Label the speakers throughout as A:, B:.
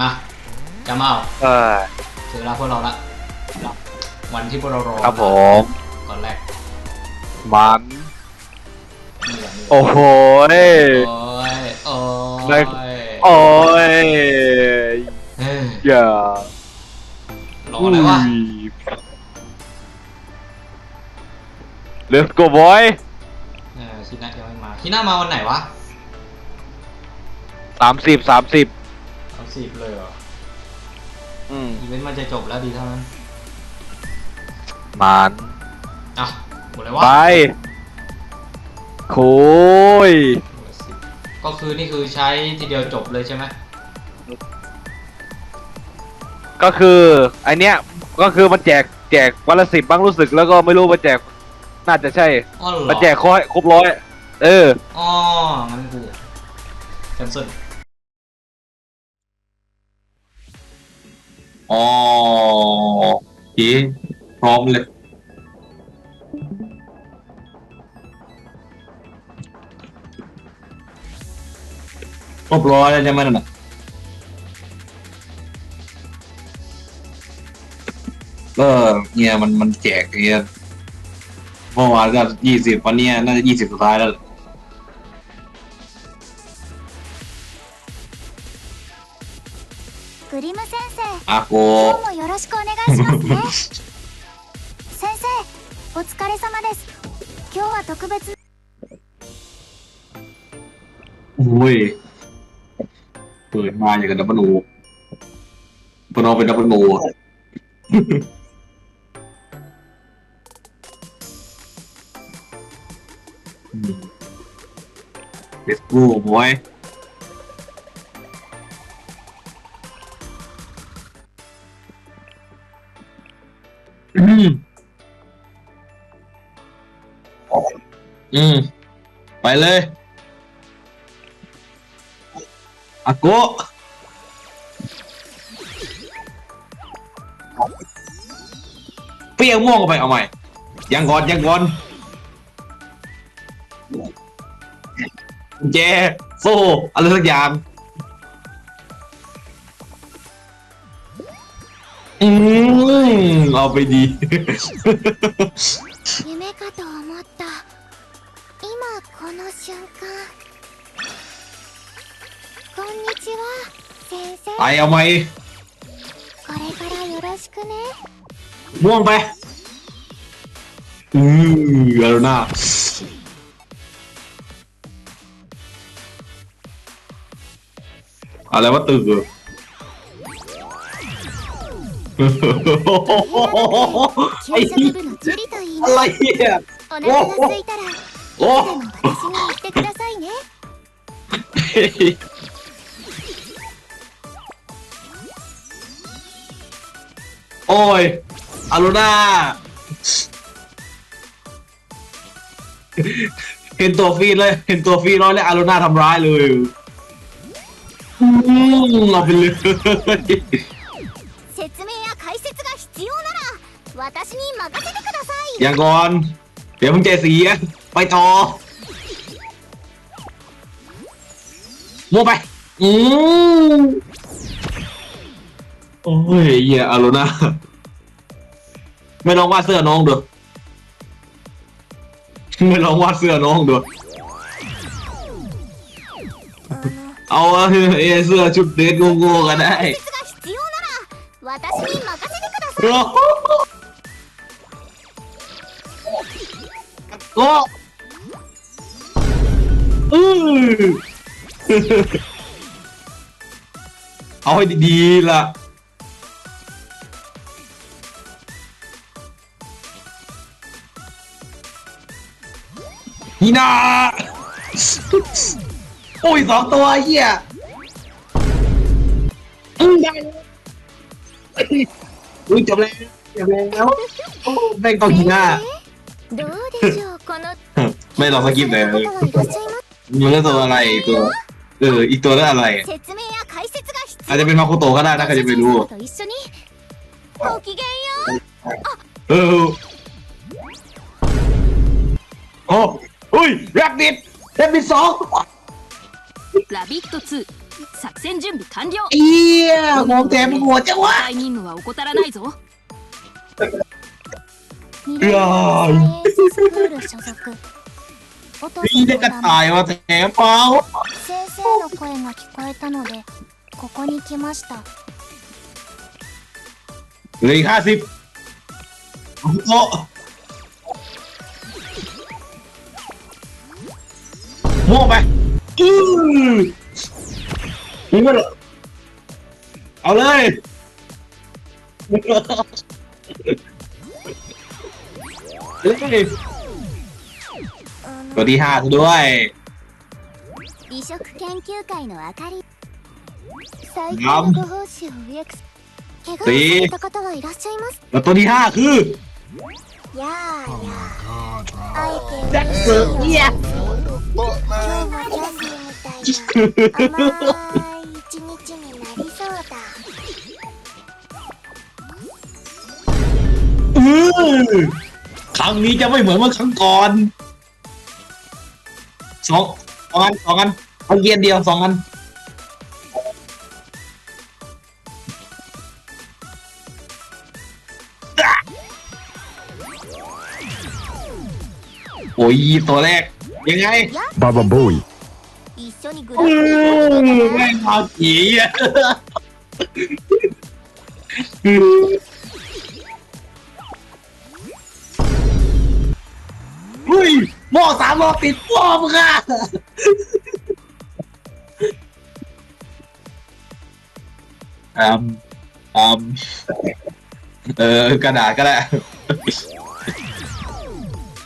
A: มาจะมาเอา
B: เออ
A: ถึงเวลาพวกเราละ วันที่พวกเรารอ
B: ครับผม
A: ก่อนแรก
B: มัน
A: นี่แหละนี่
B: โอ้โหย
A: โอ้ยโอ้
B: ได้
A: ย
B: โอ้ย
A: เฮ้ย
B: อย่าร
A: ออะไรวะ
B: เลสโกบอย
A: เออฮินะยังไม่มาฮินะมาวันไหนวะ
B: สามสิบสามสิบ
A: เอา สิบเลยเหรอ
B: อืม
A: อีเวนต์มันจะจบแล้วดีเท่านั้น
B: มัน
A: อะหมดเลยวะ
B: ไปโคุย
A: ก็คือนี่คือใช้ทีเดียวจบเลยใช่ไหม
B: ก็คือไอเนี้ยก็คือมันแจกแจกวันละสิบบ้างรู้สึกแล้วก็ไม่รู้มันแจก น่าจะใช่
A: อ๋อเหรอ
B: มันแจกคอยครบร้อยเออ
A: อ๋องั้นกูแคนเซิล
C: อ๋อโอเคพร้อมเลย ครบร้อยแล้วใช่ไหมนั่นน่ะเออเนี่ยมันมันแจกเนี่ยเมื่อวานก็ยี่สิบวันเนี้ยน่าจะยี่สิบสุดท้ายแล้ว
D: グリム先生
C: อ่ะโก
D: 今日もよろしくお願いしますね先生お疲れ様です今日は特別
C: โอ้ยเปิดมาอย่างกับดับเบิลโอปนอเป็นดับเบิลโออะอืม Let's go boy อื อืม ไปเลยอาโกะเปรี้ยงม่วงเข้าไปเอาใหม่ ยังก่อนยังก่อนกุญแจโซ่อะไรสักอย่าง อืมเอาไปดี
D: 夢かと思った 今この瞬間こんにちは先生
C: ไปเอาใหม่
D: これからよろしくね
C: ม่วงไป อืออารุณาอะไรวะตึกเหรอ ไอ้
D: 給食部のジュリと言いま
C: อะ
D: す
C: ไรเนี่ย
D: お腹が空いたらいつ
C: โอ้
D: でも私に言ってくださいね
C: โอ้ยอารุณาเห็นตัวฟรีเลย เห็นตัวฟรีร้อยแล้วอารุณาทำร้ายเลยอืมเราไปเลย
D: 説明や解説が必要なら私に任せてください
C: อย่างก่อน เดี๋ยวมึงใจเสีย ไปต่อมัวไป อืมโอ้ยเหี้ยอารุณาไม่ลองวาดเสื้อน้องดูไม่ลองวาดเสื้อน้องดูเอาเอ้ยเสื้อชุดเด็กง่ๆก็ได้โอ้ อ้อือเอาให้ดีๆล่ะ ฮีนาโอ้ยสองตัวเหี้ยอืมได้อุ้ยจบแล้วจบแล้วโอ้แม่งต้องฮีนา
D: どうでしょうこの
C: ไม่ลองสกิปเลย
D: 方はいらっしゃいます
C: มันก็ตัวอะไรอีกตัวเอออีกตัวนั้นอะไร
D: 説明や解説が必
C: อาจจะเป็นมาโคโตะก็ได้นะใครจะไปรู้
D: 要と一緒にごきげんよう
C: เออโอ้เฮ้ยแรบบิดแรบบิดสอง
E: ラビット2 作戦準備完了
C: เอี้ยของแถมโหดจังวะ
E: 大任務は怠らないぞ
D: ミレニアムサイエンススクール所属 音
C: นี่ได้กระต่ายมาแถมเปล่า
D: 先生の声が聞こえたのでここに来ました
C: เหลืออีกห้าสิบโต๊ะโม่ไปอือนี่มันเอาเลยเฮ้ย ตัวที่ห้ากูด้วย
D: 美食研究会のあかり最高のご奉仕を上く怪我をされた方はいらっしゃいます
C: แล้วตัวที่ห้าคือ
D: やあやああえて
C: ジャックいや
D: 今日はジャスみたいな甘い一日になりそうだ
C: อือครั้งนี้จะไม่เหมือนเมื่อครั้งก่อน สองสองอันสองอันเอาเกียนเดียวสองอันโอ้ยตัวแรก ยังไง
F: Baba Bowie.
D: 一緒にグラ
C: อื
D: フに
C: อแม่งเอาจีอ่ะ หม้อสามรอบติดพ่อมึงอ่ะอืมอืมเออกระดาษก็ได้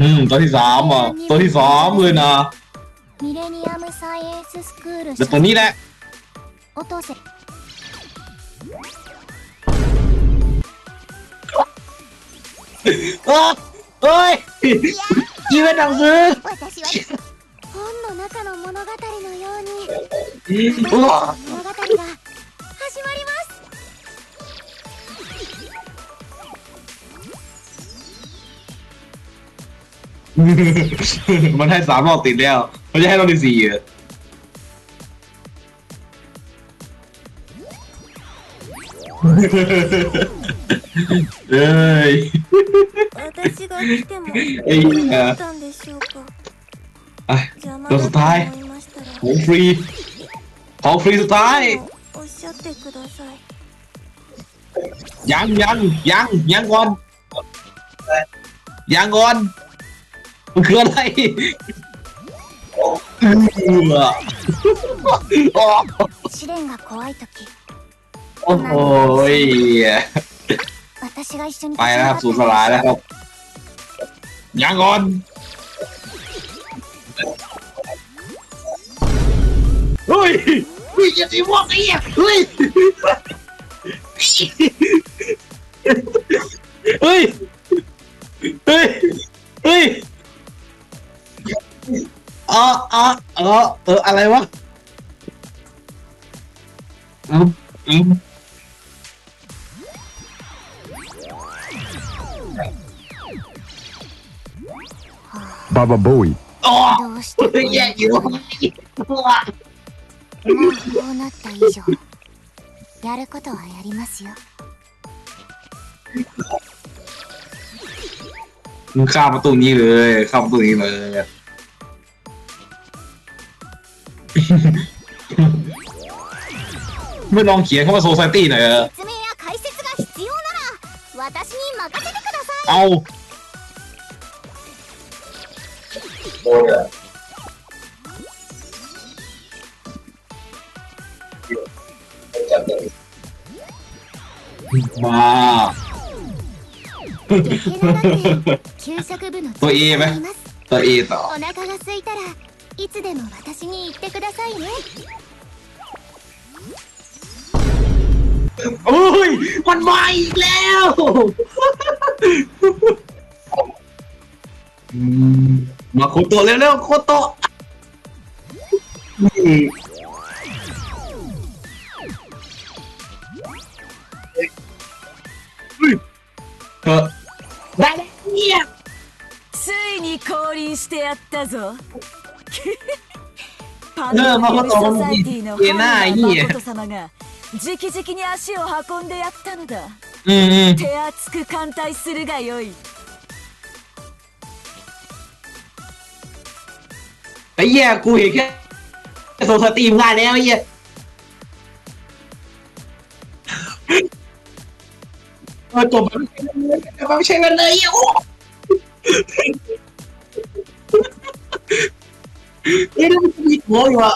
C: อืม ตัวที่สามอ่ะ ตัวที่สามเลยนะ
D: ミレニアムサイエンススクール
C: แต่ตัวนี้แหละ
D: 音瀬
C: เอ้ย เอ้ยอีเวนต์หนังสือ
D: 私は本の中の物語のように
C: โอ้
D: 物語が始まります
C: มันให้สามรอบติดแล้วมันจะให้รอบที่สี่เหรอเอ้ย
D: 私が来ても
C: ไอ้เหี้ย
D: たんでしょうか
C: อ่ะ
D: 邪魔
C: ตัวสุดท้าย
D: 思いましたら
C: ของฟรี ของฟรีสุดท้าย
D: おっしゃってください
C: ยังยังยังยังก่อนยังก่อนมันคืออะไรเออโอ้
D: 試練が怖い時
C: โอ้โหย
D: 私が一緒に
C: ไปแล้วครับสูญสลายแล้วครับยังก่อนเฮ้ยเฮ้ยอย่าตีพวกไอ้เหี้ยเฮ้ยเฮ้ยเฮ้ยเฮ้ยเออเออเออเอออะไรวะอืมอืม
F: Baba Bowie.
C: อ๋อ
D: どうしてこ
C: เฮ้ย
D: う
C: แย่อยู่
D: もうこうなった以上やることはやりますよ
C: มึงข้ามประตูนี้เลยข้ามประตูนี้เลย ไม่ลองเขียนเข้ามาโซซ i ตี้หน่อยเหรอ
D: 説明や解説が必要なら私に任せてください
C: เอา มา
D: 池田学園給食部の
C: といえば
D: います
C: ตัวเอต่อ
D: お腹が空いたらいつでも私に言ってくださいね
C: โอ้ย มันมาอีกแล้วอืม มาโคโตะเร็วๆโคโตะอืมเออได้แล้วเนี่ย
E: ついに降臨してやったぞパ
G: パンド
C: うんまあ
G: リウムソサイティの
C: いいな
G: ハン
C: いい
G: ナ誠様が直々に足を運んでやったのだ
C: อืมอืม
G: 手厚く歓待するがよい
C: เหี้ยกูเห็นแค่โซสตรีมงานแล้วไอ้เหี้ยเออจบมันไม่ใช่กันเลยโอ้เอ้ยมันมีหัวอยู่อะ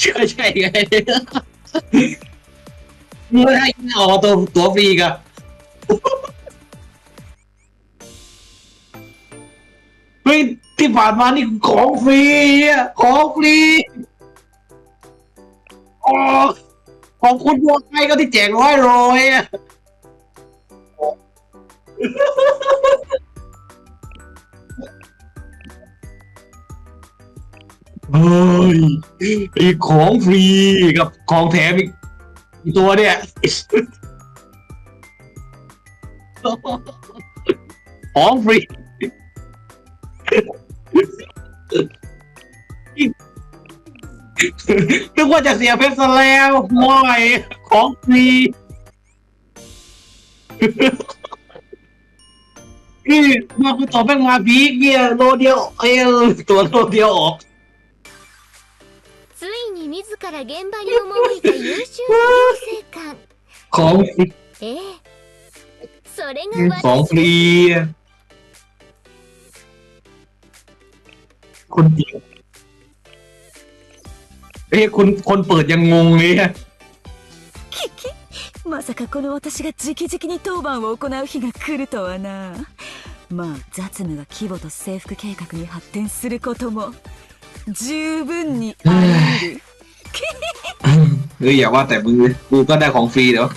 C: ใช่ใช่ไงเมึงไม่ออกตัวตัวฟรีกัน ที่ผ่านมานี่ของฟรีอะของฟรีอ๋อของคุณบัวไงก็ที่แจกร้อยร้อยอะเฮ้ยอีของฟรีกับของแถมอีกอีกตัวเนี่ย ของฟรี นึกว่าจะเสียเพชรซะแล้วไม่ของฟรี นี่มาคือต่อแม่งมาพีกเนี่ยโลเดียวเอ้ยตัวโลเดียวออก
D: ついに自ら現場に赴いた優秀な領生官
C: ของฟรี
D: ええそれが
C: ของฟ
D: 私
C: รีคนเดียว เอ้ยคนคนเปิดยังงงเลยอะ
G: まさかこの私が直々に当番を行う日が来るとはなまあ雑務が規模と征服計画に発展することも十分にあり得る
C: เฮ้ยอย่าว่าแต่มึงเลยกูก็ได้ของฟรีเดี๋ยว